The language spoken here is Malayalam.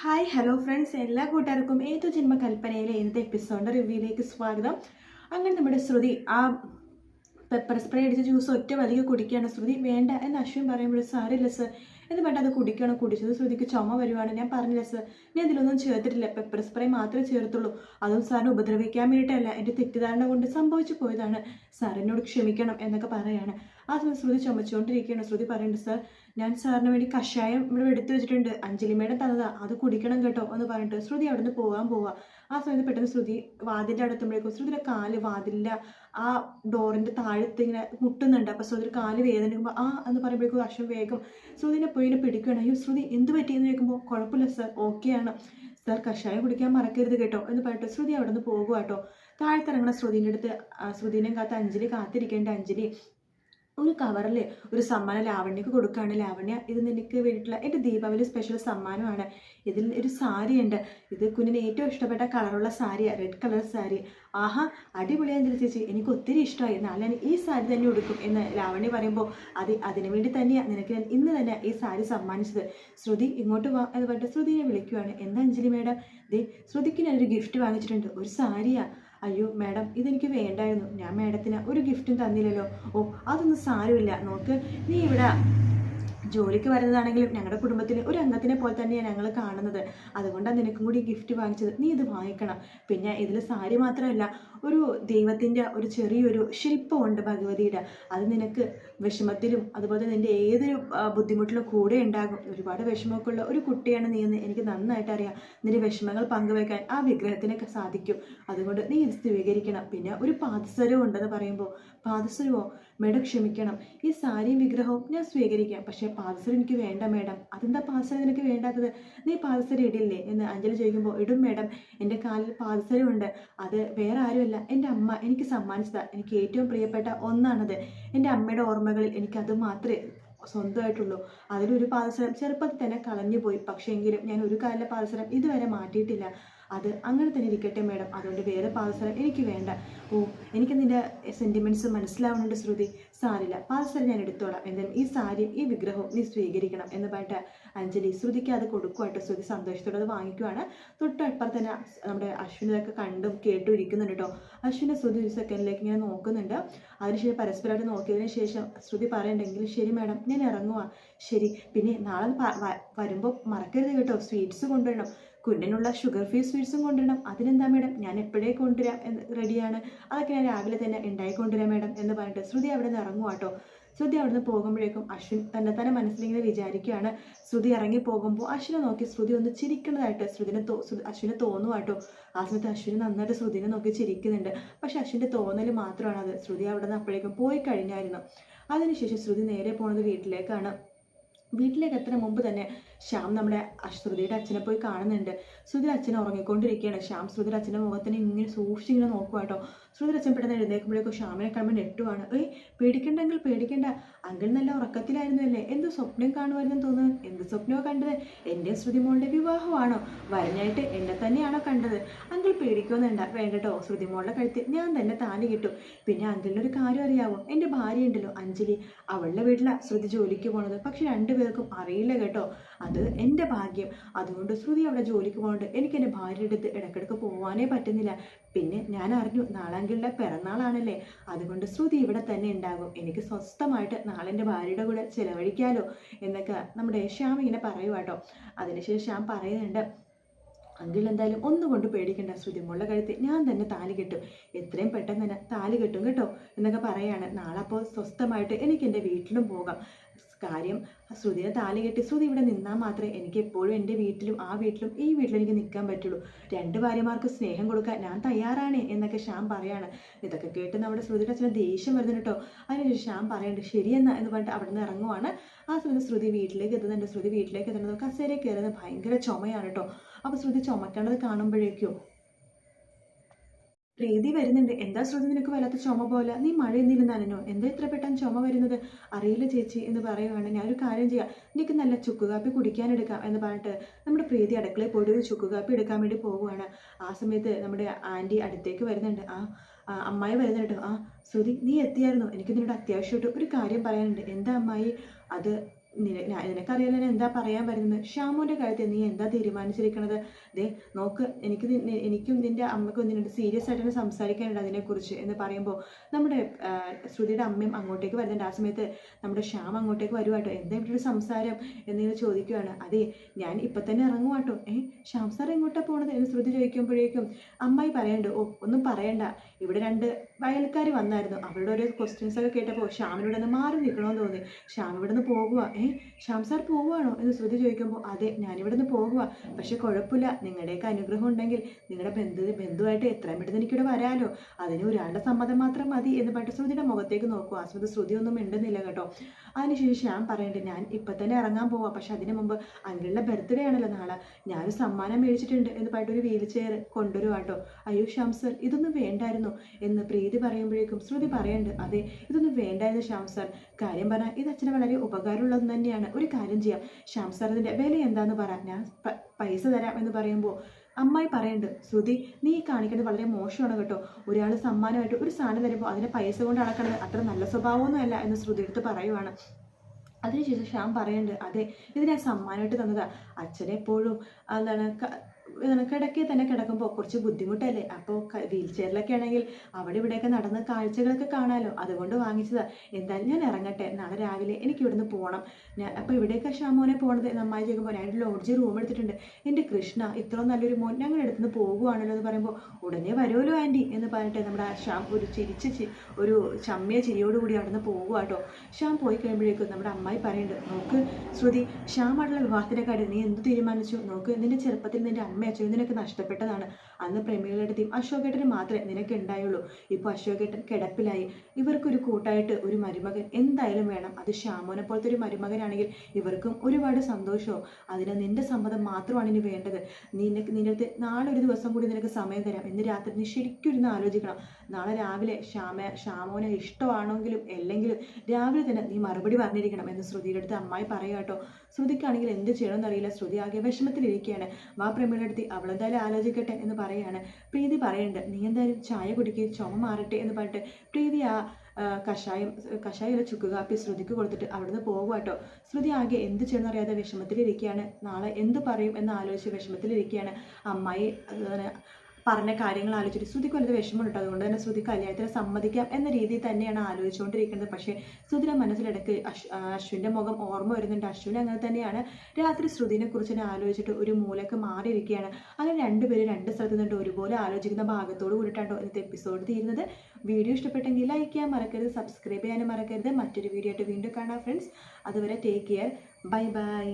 ഹായ് ഹലോ ഫ്രണ്ട്സ് എല്ലാ കൂട്ടുകാർക്കും ഏതു ജന്മ കൽപ്പനയിലെ ഇന്നത്തെ എപ്പിസോഡിന്റെ റിവ്യൂയിലേക്ക് സ്വാഗതം. അങ്ങനെ നമ്മുടെ ശ്രുതി ആ പെപ്പർ സ്പ്രേ അടിച്ച ജ്യൂസ് ഒറ്റ വലിയ കുടിക്കുകയാണ് ശ്രുതി. വേണ്ട എന്ന് അശ്വിൻ പറയുമ്പോൾ സാരില്ല സർ എന്ന് പറഞ്ഞാൽ അത് കുടിക്കണം കുടിച്ചത്. ശ്രുതിക്ക് ചുമ വരുവാണ്. ഞാൻ പറഞ്ഞില്ല സർ ഞാൻ ഇതിലൊന്നും ചേർത്തിട്ടില്ല. പെപ്പർ സ്പ്രേ മാത്രമേ ചേർത്തുള്ളൂ. അതും സാറിനെ ഉപദ്രവിക്കാൻ വേണ്ടിയിട്ടല്ല. എന്റെ തെറ്റിദ്ധാരണ കൊണ്ട് സംഭവിച്ചു പോയതാണ്. സാർ എന്നോട് ക്ഷമിക്കണം എന്നൊക്കെ പറയാണ്. ആ സമയം ശ്രുതി ചുമച്ചുകൊണ്ടിരിക്കുകയാണ്. ശ്രുതി പറയുന്നുണ്ട് സർ ഞാൻ സാറിന് വേണ്ടി കഷായം ഇവിടെ എടുത്തു വെച്ചിട്ടുണ്ട്. അഞ്ജലി മേഡം തന്നതാ. അത് കുടിക്കണം കേട്ടോ എന്ന് പറഞ്ഞിട്ട് ശ്രുതി അവിടെ നിന്ന് പോകാൻ പോവാ. ആ സമയത്ത് പെട്ടെന്ന് ശ്രുതി വാതിലിന്റെ അടുത്തുമ്പോഴേക്കും ശ്രുതിയുടെ കാൽ വാതിലിന്റെ ആ ഡോറിന്റെ താഴത്ത് ഇങ്ങനെ മുട്ടുന്നുണ്ട്. അപ്പോൾ ശ്രുതിയുടെ കാൽ വേദനിക്കുമ്പോൾ ആ എന്ന് പറയുമ്പോഴേക്കും അശ്വം വേഗം ശ്രുതിനെ പോയി ഇങ്ങനെ പിടിക്കുകയാണ്. അയ്യോ ശ്രുതി എന്ത് പറ്റിയെന്ന് ചോദിക്കുമ്പോൾ കുഴപ്പമില്ല സർ ഓക്കെയാണ് സർ കഷായം കുടിക്കാൻ മറക്കരുത് കേട്ടോ എന്ന് പറഞ്ഞിട്ട് ശ്രുതി അവിടെ നിന്ന് പോകുക കേട്ടോ താഴത്തിറങ്ങണ ശ്രുതിന്റെ അടുത്ത് ശ്രുതിനെ കാത്ത് അഞ്ജലി കാത്തിരിക്കേണ്ട അഞ്ജലി. ഒരു കവറിൽ ഒരു സമ്മാനം ലാവണ്യക്ക് കൊടുക്കുകയാണ്. ലാവണ്യ ഇത് നിനക്ക് വേണ്ടിയിട്ടുള്ള എന്റെ ദീപാവലി സ്പെഷ്യൽ സമ്മാനമാണ്. ഇതിൽ ഒരു സാരി ഉണ്ട് ഇത് കുഞ്ഞിന് ഏറ്റവും ഇഷ്ടപ്പെട്ട കളറുള്ള സാരിയാണ് റെഡ് കളർ സാരി. ആഹാ അടിപൊളിയാ അഞ്ജലി ചേച്ചി. എനിക്ക് ഒത്തിരി ഇഷ്ടമായി. നാളെ ഈ സാരി തന്നെ ഉടുക്കും എന്ന് ലാവണ്യ പറയുമ്പോൾ അത് അതിനു വേണ്ടി തന്നെയാണ് നിനക്ക് ഞാൻ ഇന്ന് തന്നെ ഈ സാരി സമ്മാനിച്ചത്. ശ്രുതി ഇങ്ങോട്ട് വാ എന്ന് പറഞ്ഞിട്ട് ശ്രുതിനെ വിളിക്കുവാണ്. എന്താ അഞ്ജലി മേഡം? ദേ ശ്രുതിക്ക് ഞാനൊരു ഗിഫ്റ്റ് വാങ്ങിച്ചിട്ടുണ്ട്. ഒരു സാരിയാ. അയ്യോ മാഡം ഇതെനിക്ക് വേണ്ടായിരുന്നു. ഞാൻ മാഡത്തിന് ഒരു ഗിഫ്റ്റും തന്നില്ലല്ലോ. ഓ അതൊന്നും സാരമില്ല. നോക്ക് നീ ഇവിടെ ജോലിക്ക് വരുന്നതാണെങ്കിലും ഞങ്ങളുടെ കുടുംബത്തിലെ ഒരു അംഗത്തിനെ പോലെ തന്നെയാണ് ഞങ്ങൾ കാണുന്നത്. അതുകൊണ്ടാണ് നിനക്കും കൂടി ഗിഫ്റ്റ് വാങ്ങിച്ചത്. നീ ഇത് വാങ്ങിക്കണം. പിന്നെ ഇതിൽ സാരി മാത്രമല്ല ഒരു ദൈവത്തിന്റെ ഒരു ചെറിയൊരു ശില്പമുണ്ട് ഭഗവതിയുടെ. അത് നിനക്ക് വിഷമത്തിലും അതുപോലെ നിന്റെ ഏതൊരു ബുദ്ധിമുട്ടിലും കൂടെ ഉണ്ടാകും. ഒരുപാട് വിഷമമൊക്കെ ഉള്ള ഒരു കുട്ടിയാണ് നീ എന്ന് എനിക്ക് നന്നായിട്ട് അറിയാം. നിന്റെ വിഷമങ്ങൾ പങ്കുവെക്കാൻ ആ വിഗ്രഹത്തിനൊക്കെ സാധിക്കും. അതുകൊണ്ട് നീ ഇത് സ്വീകരിക്കണം. പിന്നെ ഒരു പാദസരവും ഉണ്ടെന്ന് പറയുമ്പോൾ പാദസരവോ? മേഡം ക്ഷമിക്കണം. ഈ സാരിയും വിഗ്രഹവും ഞാൻ സ്വീകരിക്കാം. പക്ഷേ പാദസരം എനിക്ക് വേണ്ട മേഡം. അതെന്താ പാദസരം നിനക്ക് വേണ്ടാത്തത്? നീ പാദസരം ഇടില്ലേ? എന്ന് അഞ്ജലി ചോദിക്കുമ്പോൾ ഇടും മേഡം. എന്റെ കാലിൽ പാദസരമുണ്ട്. അത് വേറെ ആരുമല്ല. എന്റെ അമ്മ എനിക്ക് സമ്മാനിച്ചതാണ് എനിക്ക് ഏറ്റവും പ്രിയപ്പെട്ട ഒന്നാണത്. എന്റെ അമ്മയുടെ ഓർമ്മകളിൽ എനിക്കത് മാത്രമേ സ്വന്തമായിട്ടുള്ളൂ. അതിലൊരു പാദസരം ചെറുപ്പത്തിൽ തന്നെ കളഞ്ഞു പോയി പക്ഷേ എങ്കിലും ഞാൻ ഒരു കാലിലെ പാദസരം ഇതുവരെ മാറ്റിയിട്ടില്ല. അത് അങ്ങനെ തന്നെ ഇരിക്കട്ടെ മേഡം. അതുകൊണ്ട് വേറെ പാദസരം എനിക്ക് വേണ്ട. ഓ എനിക്ക് നിന്റെ സെന്റിമെന്റ്സ് മനസ്സിലാവുന്നുണ്ട് ശ്രുതി. സാരില്ല. പാദസരം ഞാൻ എടുത്തോളാം. എന്തായാലും ഈ സാരിയും ഈ വിഗ്രഹവും നീ സ്വീകരിക്കണം എന്ന് പറഞ്ഞിട്ട് അഞ്ജലി ശ്രുതിക്ക് അത് കൊടുക്കുമായിട്ട് ശ്രുതി സന്തോഷത്തോടെ അത് വാങ്ങിക്കുവാണ്. തൊട്ടപ്പുറത്ത് തന്നെ നമ്മുടെ അശ്വിനൊക്കെ കണ്ടും കേട്ടും ഇരിക്കുന്നുണ്ട് കേട്ടോ. അശ്വിനെ ശ്രുതി ഒരു സെക്കൻഡിലേക്ക് ഇങ്ങനെ നോക്കുന്നുണ്ട്. അതിനുശേഷം പരസ്പരമായിട്ട് നോക്കിയതിന് ശേഷം ശ്രുതി പറയണ്ടെങ്കിൽ ശരി മാഡം ഞാൻ ഇറങ്ങുവാ. ശരി. പിന്നെ നാളെ വരുമ്പോൾ മറക്കരുത് കേട്ടോ. സ്വീറ്റ്സ് കൊണ്ടുവരണം. കുഞ്ഞിനുള്ള ഷുഗർ ഫ്രീ സ്വീറ്റ്സും കൊണ്ടുവരണം. അതിനെന്താ മാഡം? ഞാൻ എപ്പോഴേ കൊണ്ടുവരാം റെഡിയാണ് അതൊക്കെ ഞാൻ രാവിലെ തന്നെ ഉണ്ടായിക്കൊണ്ടുവരാം മാഡം എന്ന് പറഞ്ഞിട്ട് ശ്രുതി അവിടെ നിന്ന് ഇറങ്ങുക കേട്ടോ ശ്രുതി അവിടുന്ന് പോകുമ്പോഴേക്കും അശ്വിൻ തന്നെ തന്നെ മനസ്സിലിങ്ങനെ വിചാരിക്കുകയാണ് ശ്രുതി ഇറങ്ങി പോകുമ്പോൾ അശ്വിനെ നോക്കി ശ്രുതി ഒന്ന് ചിരിക്കുന്നതായിട്ട് ശ്രുതിനെ തോ അശ്വിനെ തോന്നുക കേട്ടോ ആ സമയത്ത് അശ്വിന് നന്നായിട്ട് ശ്രുതിനെ നോക്കി ചിരിക്കുന്നുണ്ട്. പക്ഷെ അശ്വിന്റെ തോന്നൽ മാത്രമാണ് അത്. ശ്രുതി അവിടെ നിന്ന് അപ്പോഴേക്കും പോയി കഴിഞ്ഞായിരുന്നു. അതിനുശേഷം ശ്രുതി നേരെ പോണത് വീട്ടിലേക്കാണ്. വീട്ടിലേക്ക് എത്തുന്ന മുമ്പ് തന്നെ ശ്യാം നമ്മുടെ ശ്രുതിയുടെ അച്ഛനെ പോയി കാണുന്നുണ്ട്. ശ്രുതിയുടെ അച്ഛൻ ഉറങ്ങിക്കൊണ്ടിരിക്കുകയാണ്. ശ്യാം ശ്രുതിയുടെ അച്ഛന്റെ മുഖത്തിന് ഇങ്ങനെ സൂക്ഷിച്ച് ഇങ്ങനെ നോക്കുക കേട്ടോ. ശ്രുതിയുടെ അച്ഛൻ പെട്ടെന്ന് എഴുന്നേൽക്കുമ്പോഴേക്കും ശ്യാമിനെ കാണുമ്പോൾ നെട്ടുവാണ് ഏയ് പേടിക്കണ്ടെങ്കിൽ പേടിക്കണ്ട. അങ്കിൾ നല്ല ഉറക്കത്തിലായിരുന്നു അല്ലേ? എന്ത് സ്വപ്നം കാണുമായിരുന്നു തോന്നുന്നു. എന്ത് സ്വപ്നമോ കണ്ടത്? എന്റെ ശ്രുതി മോളുടെ വിവാഹമാണോ? വരഞ്ഞായിട്ട് എന്നെ തന്നെയാണോ കണ്ടത്? അങ്കിൾ പേടിക്കുമെന്നുണ്ട വേണ്ട. കേട്ടോ. ശ്രുതി മോളുടെ കഴുത്തിൽ ഞാൻ തന്നെ താലി കിട്ടും. പിന്നെ അങ്കിളിനൊരു കാര്യം അറിയാവോ? എന്റെ ഭാര്യ ഉണ്ടല്ലോ അഞ്ജലി. അവളുടെ വീട്ടിലാണ് ശ്രുതി ജോലിക്ക് പോണത്. പക്ഷെ രണ്ടുപേർക്കും അറിയില്ല കേട്ടോ. അത് എന്റെ ഭാഗ്യം. അതുകൊണ്ട് ശ്രുതി അവിടെ ജോലിക്ക് പോകുന്നുണ്ട് എനിക്ക് എന്റെ ഭാര്യയുടെ അടുത്ത് ഇടക്കിടക്ക് പോകാനേ പറ്റുന്നില്ല. പിന്നെ ഞാൻ അറിഞ്ഞു നാളെങ്കിളുടെ പിറന്നാളാണല്ലേ. അതുകൊണ്ട് ശ്രുതി ഇവിടെ തന്നെ ഉണ്ടാകും. എനിക്ക് സ്വസ്ഥമായിട്ട് നാളെ എന്റെ ഭാര്യയുടെ കൂടെ ചിലവഴിക്കാലോ എന്നൊക്കെ നമ്മുടെ ശ്യാം ഇങ്ങനെ പറയുക കേട്ടോ അതിനുശേഷം ഞാൻ പറയുന്നുണ്ട് അങ്കിൾ എന്തായാലും ഒന്നുകൊണ്ട് പേടിക്കണ്ട ശ്രുതി. മുള്ള കഴുത്തിൽ ഞാൻ തന്നെ താലി കെട്ടും. എത്രയും പെട്ടെന്ന് തന്നെ താലി കെട്ടും കേട്ടോ എന്നൊക്കെ പറയാണ്. നാളെ അപ്പോൾ സ്വസ്ഥമായിട്ട് എനിക്ക് എന്റെ വീട്ടിലും പോകാം. കാര്യം ശ്രുതിനെ താലി കെട്ടി ശ്രുതി ഇവിടെ നിന്നാൽ മാത്രമേ എനിക്ക് എപ്പോഴും എന്റെ വീട്ടിലും ആ വീട്ടിലും ഈ വീട്ടിലും എനിക്ക് നിൽക്കാൻ പറ്റുള്ളൂ. രണ്ട് ഭാര്യമാർക്ക് സ്നേഹം കൊടുക്കാൻ ഞാൻ തയ്യാറാണ് എന്നൊക്കെ ശ്യാം പറയാണ്. ഇതൊക്കെ കേട്ട് നമ്മുടെ ശ്രുതിയുടെ അച്ഛനെ ദേഷ്യം വരുന്നു കേട്ടോ. അതിനുശേഷം ശ്യാം പറയുന്നുണ്ട് ശരിയെന്നാ എന്ന് പറഞ്ഞിട്ട് അവിടെ നിന്ന് ഇറങ്ങുവാണ്. ആ സമയത്ത് ശ്രുതി വീട്ടിലേക്ക് എത്തുന്നുണ്ട്. ശ്രുതി വീട്ടിലേക്ക് എത്തുന്നത് കസേരയിൽ കയറുന്നത് ഭയങ്കര ചുമയാണ് കേട്ടോ. അപ്പോൾ ശ്രുതി ചുമക്കേണ്ടത് കാണുമ്പോഴേക്കും? പ്രീതി വരുന്നുണ്ട്. എന്താ ശ്രുതി നിനക്ക് വല്ലാത്ത ചുമ പോലെ? നീ മഴ എന്തെങ്കിലും എന്താ ഇത്ര പെട്ടെന്ന് ചുമ വരുന്നത്? അറിയില്ല ചേച്ചി എന്ന് പറയുവാണ്. ഞാനൊരു കാര്യം ചെയ്യാം. നിനക്ക് നല്ല ചുക്ക് കാപ്പി കുടിക്കാനെടുക്കാം എന്ന് പറഞ്ഞിട്ട് നമ്മുടെ പ്രീതി അടുക്കളയിൽ പോയിട്ട് ഒരു ചുക്ക് കാപ്പി എടുക്കാൻ വേണ്ടി പോവുകയാണ് ആ സമയത്ത് നമ്മുടെ ആന്റി അടുത്തേക്ക് വരുന്നുണ്ട്. ആ അമ്മായി വരുന്നുണ്ട് ആ ശ്രുതി നീ എത്തിയായിരുന്നു? എനിക്ക് നിന്നോട് അത്യാവശ്യമായിട്ട് ഒരു കാര്യം പറയാനുണ്ട്. എന്താ അമ്മായി? അത് നിനക്കറിയാലോ എന്താ പറയാൻ വരുന്നത് ഷ്യാമുവിന്റെ കാര്യത്തിൽ നീ എന്താ തീരുമാനിച്ചിരിക്കണത്? ദേ നോക്ക് എനിക്ക് എനിക്കും നിന്റെ അമ്മയ്ക്കും നിന്നോട് സീരിയസ് ആയിട്ട് സംസാരിക്കാനുണ്ട് അതിനെക്കുറിച്ച് എന്ന് പറയുമ്പോൾ നമ്മുടെ ശ്രുതിയുടെ അമ്മയും അങ്ങോട്ടേക്ക് വരുന്നുണ്ട്. ആ സമയത്ത് നമ്മുടെ ശ്യാം അങ്ങോട്ടേക്ക് വരുവാട്ടോ. എന്താ ഇവിടെ ഒരു സംസാരം? എന്നിങ്ങനെ ചോദിക്കുകയാണ് അതെ ഞാൻ ഇപ്പം തന്നെ ഇറങ്ങുവാട്ടോ. ഏ ശ്യാം സാർ എങ്ങോട്ടാണ് പോണത് എന്ന് ശ്രുതി ചോദിക്കുമ്പോഴേക്കും അമ്മായി പറയണ്ട ഓ ഒന്നും പറയണ്ട. ഇവിടെ രണ്ട് വയൽക്കാർ വന്നായിരുന്നു. അവരുടെ ഓരോ ക്വസ്റ്റ്യൻസ് ഒക്കെ കേട്ടപ്പോൾ ഷ്യാമിനോട് ഒന്ന് മാറി നിൽക്കണമെന്ന് തോന്നി. ശ്യാം ഇവിടെ നിന്ന് പോകുക ഏ ശ്യാം സാർ പോവുകയാണോ എന്ന് ശ്രുതി ചോദിക്കുമ്പോൾ അതെ ഞാനിവിടെ നിന്ന് പോകുക പക്ഷെ കുഴപ്പമില്ല. നിങ്ങളുടെയൊക്കെ അനുഗ്രഹം ഉണ്ടെങ്കിൽ നിങ്ങളുടെ ബന്ധു ബന്ധുവായിട്ട് എത്രയും പെട്ടെന്ന് എനിക്കിവിടെ വരാലോ. അതിന് ഒരാളുടെ സമ്മതം മാത്രം മതി എന്ന് പറഞ്ഞിട്ട് ശ്രുതിയുടെ മുഖത്തേക്ക് നോക്കുക ആ ശ്രുതി ശ്രുതി ഒന്നും മിണ്ടുന്നില്ല കേട്ടോ. അതിനുശേഷം ഞാൻ പറയണ്ട് ഞാൻ ഇപ്പം തന്നെ ഇറങ്ങാൻ പോവാം. പക്ഷെ അതിന് മുമ്പ് അങ്കിളിന്റെ ബർത്ത്ഡേ ആണല്ലോ നാളെ. ഞാനൊരു സമ്മാനം മേടിച്ചിട്ടുണ്ട്. എന്ന് പറഞ്ഞിട്ട് ഒരു വീൽ ചെയർ കൊണ്ടുവരുവാട്ടോ അയ്യോ ഷംസർ ഇതൊന്നും വേണ്ടായിരുന്നു. എന്ന് പ്രീതി പറയുമ്പോഴേക്കും ശ്രുതി പറയണ്ട് അതെ ഇതൊന്നും വേണ്ടായിരുന്നു ഷാംസർ കാര്യം പറഞ്ഞാൽ ഇത് അച്ഛന് വളരെ ഉപകാരമുള്ളത് തന്നെയാണ്. ഒരു കാര്യം ചെയ്യാം. ഇതിന്റെ വില എന്താന്ന് പറ. ഞാൻ പൈസ തരാം എന്ന് പറയുമ്പോൾ അമ്മായി പറയുന്നുണ്ട് ശ്രുതി നീ കാണിക്കുന്നത് വളരെ മോശമാണ് കേട്ടോ. ഒരാൾ സമ്മാനമായിട്ട് ഒരു സാധനം തരുമ്പോൾ അതിനെ പൈസ കൊണ്ട് അളക്കണത് അത്ര നല്ല സ്വഭാവമൊന്നും അല്ല എന്ന് ശ്രുതി എടുത്ത് പറയുവാണ്. അതിനുശേഷം ശ്യാം പറയുന്നുണ്ട് അതെ ഇതിനെ സമ്മാനമായിട്ട് തന്നതാ. അച്ഛനെപ്പോഴും എന്താണ് കിടക്കെ തന്നെ കിടക്കുമ്പോൾ കുറച്ച് ബുദ്ധിമുട്ടല്ലേ? അപ്പോൾ വീൽ ചെയറിലൊക്കെ ആണെങ്കിൽ അവിടെ ഇവിടെയൊക്കെ നടന്ന് കാഴ്ചകളൊക്കെ കാണാമല്ലോ അതുകൊണ്ട് വാങ്ങിച്ചതാ. എന്തായാലും ഞാൻ ഇറങ്ങട്ടെ. നാളെ രാവിലെ എനിക്ക് ഇവിടുന്ന് പോകണം ഞാൻ അപ്പോൾ ഇവിടെയൊക്കെ ഷാമോനെ പോകണത് നന്നായി ചോദിക്കുമ്പോൾ ഞാൻ ലോഡ്ജ് റൂം എടുത്തിട്ടുണ്ട്. എന്റെ കൃഷ്ണ ഇത്ര നല്ലൊരു മോൻ. ഞങ്ങളുടെ അടുത്ത് നിന്ന് പോകുവാണല്ലോ എന്ന് പറയുമ്പോൾ ഉടനെ വരുമല്ലോ ആന്റി എന്ന് പറഞ്ഞിട്ട് നമ്മുടെ ശ്യാം ഒരു ചിരിച്ച് ഒരു ചമ്മിയ ചിരിയോടുകൂടി അവിടെ നിന്ന് പോകുക കേട്ടോ ശ്യാം പോയി കഴിയുമ്പോഴേക്കും നമ്മുടെ അമ്മായി പറയുന്നുണ്ട് നോക്ക് ശ്രുതി ഷ്യാമായിട്ടുള്ള വിവാഹത്തിന്റെ കാര്യം നീ എന്ത് തീരുമാനിച്ചു? നോക്ക് നിന്റെ ചെറുപ്പത്തിൽ നിന്റെ അമ്മ അച്ഛനും നിനക്ക് നഷ്ടപ്പെട്ടതാണ്. അന്ന് പ്രേമികളുടെയും അശോകേട്ടന് മാത്രമേ നിനക്ക് ഉണ്ടായുള്ളൂ. ഇപ്പോൾ അശോകേട്ടൻ കിടപ്പിലായി. ഇവർക്കൊരു കൂട്ടായിട്ട് ഒരു മരുമകൻ എന്തായാലും വേണം. അത് ശ്യാമോനെ പോലത്തെ ഒരു മരുമകനാണെങ്കിൽ ഇവർക്കും ഒരുപാട് സന്തോഷവും. അതിന് നിന്റെ സമ്മതം മാത്രമാണ് ഇനി വേണ്ടത്. നിനക്ക് നിന്റെ അടുത്ത് നാളെ ഒരു ദിവസം കൂടി നിനക്ക് സമയം തരാം. ഇന്ന് രാത്രി നീ ശരിക്കും ഇരുന്ന് ആലോചിക്കണം. നാളെ രാവിലെ ശ്യാമ ശ്യാമോനെ ഇഷ്ടമാണെങ്കിലും അല്ലെങ്കിലും രാവിലെ തന്നെ നീ മറുപടി പറഞ്ഞിരിക്കണം എന്ന് ശ്രുതിയുടെ അടുത്ത് അമ്മായി പറയുക കേട്ടോ. ശ്രുതിക്കാണെങ്കിൽ എന്ത് ചെയ്യണമെന്ന് അറിയില്ല ശ്രുതി ആകെ വിഷമത്തിലിരിക്കുകയാണ്. വാ പ്രമീളടുത്ത് അവളെന്തായാലും ആലോചിക്കട്ടെ എന്ന് പറയാണ്. പ്രീതി പറയുന്നുണ്ട് നീ എന്തായാലും ചായ കുടിക്കുക ചുമ മാറട്ടെ എന്ന് പറഞ്ഞിട്ട് പ്രീതി ആ കഷായം കഷായം ചുക്ക് കാപ്പി ശ്രുതിക്ക് കൊടുത്തിട്ട് അവിടുന്ന് പോകുക കേട്ടോ ശ്രുതി ആകെ എന്ത് ചെയ്യണമെന്ന് അറിയാതെ വിഷമത്തിലിരിക്കുകയാണ്. നാളെ എന്ത് പറയും എന്ന് ആലോചിച്ച് വിഷമത്തിലിരിക്കുകയാണ്. അമ്മായി പറഞ്ഞ കാര്യങ്ങൾ ആലോചിച്ചിട്ട് ശ്രുതിക്ക് വലുത് വിഷമം കേട്ടോ. അതുകൊണ്ട് തന്നെ ശ്രുതി കല്യാണത്തിന് സമ്മതിക്കാം എന്ന രീതിയിൽ തന്നെയാണ് ആലോചിച്ചുകൊണ്ടിരിക്കുന്നത്. പക്ഷേ ശ്രുതിയുടെ മനസ്സിലിടയ്ക്ക് അശ്വിന്റെ മുഖം ഓർമ്മ വരുന്നുണ്ട്. അശ്വിൻ അങ്ങനെ തന്നെയാണ് രാത്രി ശ്രുതിനെ കുറിച്ച് ആലോചിച്ചിട്ട് ഒരു മൂലക്ക് മാറിയിരിക്കുകയാണ്. അങ്ങനെ രണ്ടുപേരും രണ്ട് സ്ഥലത്ത് നിന്നിട്ട് ഒരുപോലെ ആലോചിക്കുന്ന ഭാഗത്തോട് കൂടിയിട്ടാണ് ഇന്നത്തെ എപ്പിസോഡ് തീരുന്നത്. വീഡിയോ ഇഷ്ടപ്പെട്ടെങ്കിൽ ലൈക്ക് ചെയ്യാൻ മറക്കരുത് സബ്സ്ക്രൈബ് ചെയ്യാനും മറക്കരുത്. മറ്റൊരു വീഡിയോ ആയിട്ട് വീണ്ടും കാണാം ഫ്രണ്ട്സ് അതുവരെ ടേക്ക് കെയർ ബൈ ബൈ